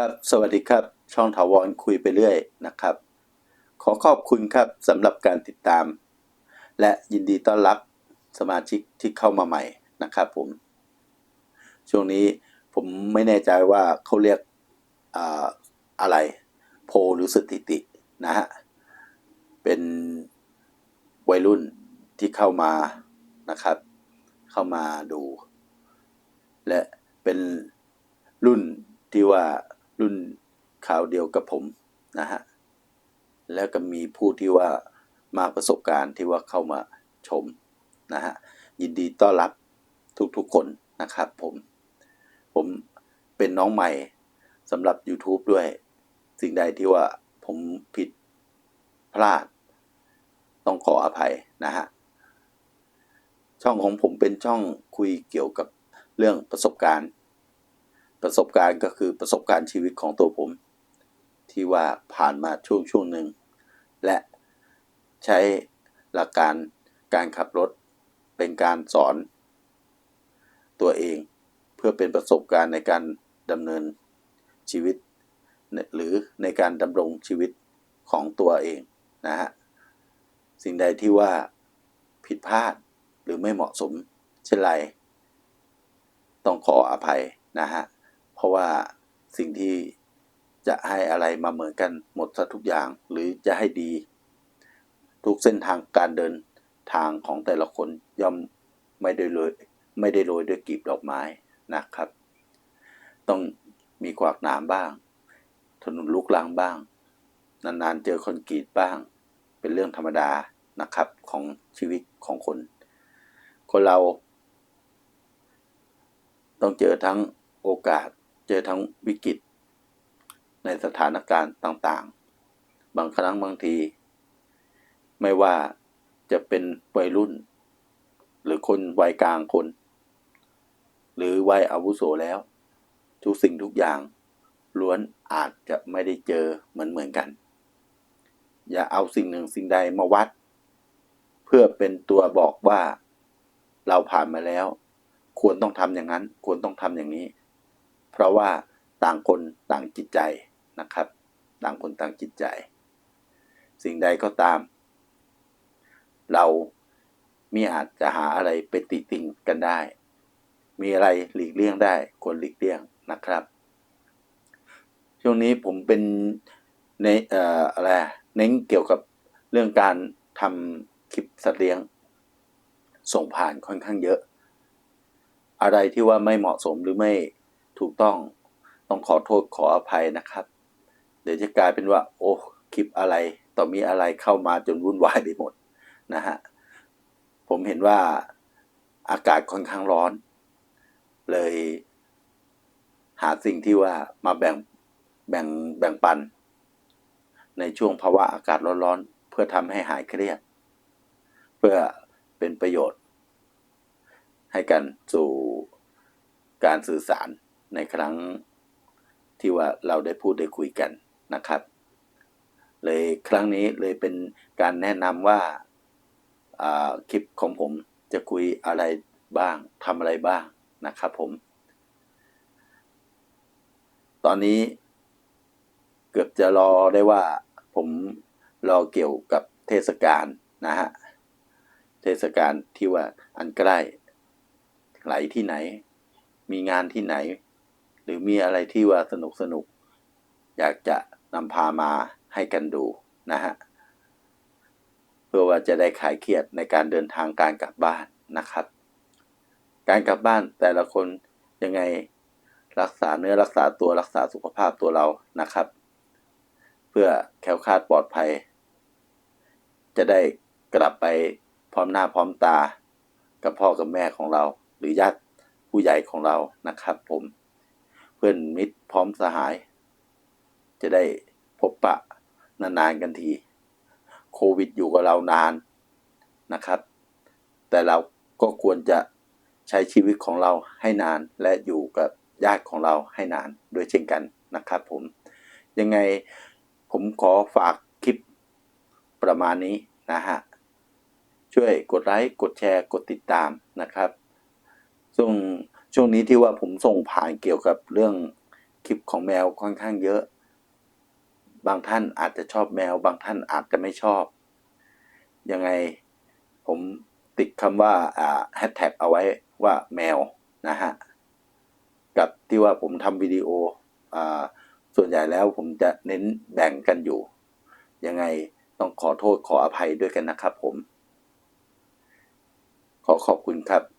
ครับ สวัสดีครับ ช่องถาวรคุยไปเรื่อยนะครับ ขอขอบคุณครับสำหรับการติดตาม และยินดีต้อนรับสมาชิกที่เข้ามาใหม่นะครับผม ช่วงนี้ผมไม่แน่ใจว่าเขาเรียกอาอะไรโพหรือสถิตินะฮะ เป็นวัยรุ่นที่เข้ามานะครับ เข้ามาดู และเป็นรุ่นที่ว่า รุ่นข่าวเดียวกับผมนะฮะแล้วก็มีผู้ที่ว่ามากประสบการณ์ที่ว่าเข้ามาชมนะฮะยินดีต้อนรับทุกๆคนนะครับผม ผมเป็นน้องใหม่สำหรับ YouTube ด้วย สิ่งใดที่ว่าผมผิดพลาด ต้องขออภัยนะฮะ ช่องของผมเป็นช่องคุยเกี่ยวกับเรื่องประสบการณ์ ประสบการณ์ก็คือประสบการณ์ชีวิตของตัวผม ที่ว่าผ่านมาช่วงช่วงหนึ่ง และใช้หลักการการขับรถเป็นการสอน ตัวเองเพื่อเป็นประสบการณ์ในการดำเนินชีวิต หรือในการดำรงชีวิตของตัวเองนะฮะสิ่งใดที่ว่าผิดพลาดหรือไม่เหมาะสมเช่นไร ต้องขออภัยนะฮะ เพราะว่าสิ่งที่จะให้อะไรมาเหมือนกันหมดซะทุกอย่างหรือจะให้ดี ทุกเส้นทางการเดินทางของแต่ละคนย่อมไม่ได้โรยไม่ได้โรยด้วยกลีบดอกไม้นะครับ ต้องมีขวากหนามบ้าง ถนนลูกลังบ้าง นานๆเจอคนกรีตบ้าง เป็นเรื่องธรรมดานะครับของชีวิตของคน คนเรา ต้องเจอทั้งโอกาส เจอทั้งวิกฤต ในสถานการณ์ต่างๆ บางครั้งบางที ไม่ว่าจะเป็นวัยรุ่น หรือคนวัยกลางคน หรือวัยอาวุโสแล้ว ทุกสิ่งทุกอย่างล้วนอาจจะไม่ได้เจอเหมือนเหมือนกัน อย่าเอาสิ่งหนึ่งสิ่งใดมาวัด เพื่อเป็นตัวบอกว่าเราผ่านมาแล้ว ควรต้องทำอย่างนั้น ควรต้องทำอย่างนี้ เพราะว่าต่างคนต่างจิตใจนะครับ ต่างคนต่างจิตใจ สิ่งใดก็ตาม เรามีอาจจะหาอะไรไปติติงกันได้ มีอะไรหลีกเลี่ยงได้ควรหลีกเลี่ยงนะครับ ช่วงนี้ผมเป็นในเอ่ออะไรเน้นเกี่ยวกับเรื่องการทำคลิปสัตว์เลี้ยง ส่งผ่านค่อนข้างเยอะ อะไรที่ว่าไม่เหมาะสมหรือไม่ ถูกต้องต้องขอโทษขออภัยนะครับ เดี๋ยวจะกลายเป็นว่า โอ้คลิปอะไรต่อมีอะไรเข้ามาจนวุ่นวายไปหมดนะฮะผมเห็นว่าอากาศค่อนข้างร้อน เลย หาสิ่งที่ว่ามาแบ่งแบ่งแบ่งปัน ในช่วงภาวะอากาศร้อนๆเพื่อทำให้หายเครียด เพื่อเป็นประโยชน์ ให้กันสู่การสื่อสาร ในครั้งที่ว่าเราได้พูดได้คุยกันนะครับ เลยครั้งนี้เลยเป็นการแนะนำว่าคลิปของผมจะคุยอะไรบ้างทำอะไรบ้างนะครับผม ตอนนี้เกือบจะรอได้ว่าผมรอเกี่ยวกับเทศกาลนะฮะ เทศกาลที่ว่าอันใกล้ไหลที่ไหน มีงานที่ไหน หรือมีอะไรที่ว่าสนุกสนุกอยากจะนำพามาให้กันดูนะฮะเพื่อว่าจะได้คลายเครียดในการเดินทางการกลับบ้านนะครับ การกลับบ้านแต่ละคนยังไงรักษาเนื้อรักษาตัวรักษาสุขภาพตัวเรานะครับ เพื่อแคล้วคลาดปลอดภัย จะได้กลับไปพร้อมหน้าพร้อมตา กับพ่อกับแม่ของเรา หรือญาติผู้ใหญ่ของเรานะครับผม เพื่อนมิตรพร้อมสหาย จะได้พบปะนานๆกันที โควิดอยู่กับเรานานนะครับ แต่เราก็ควรจะใช้ชีวิตของเราให้นานและอยู่กับญาติของเราให้นานด้วยเช่นกันนะครับผม ยังไงผมขอฝากคลิปประมาณนี้นะฮะ ช่วยกดไลค์ กดแชร์ กดติดตามนะครับช่ง ช่วงนี้ที่ว่าผมส่งผ่านเกี่ยวกับเรื่องคลิปของแมวค่อนข้างเยอะ บางท่านอาจจะชอบแมว บางท่านอาจจะไม่ชอบ ยังไงผมติดคำว่าแฮชแท็กเอาไว้ว่าแมวนะฮะ กับที่ว่าผมทำวิดีโออส่วนใหญ่แล้วผมจะเน้นแบ่งกันอยู่ ยังไงต้องขอโทษขออภัยด้วยกันนะครับผม ขอขอบคุณครับ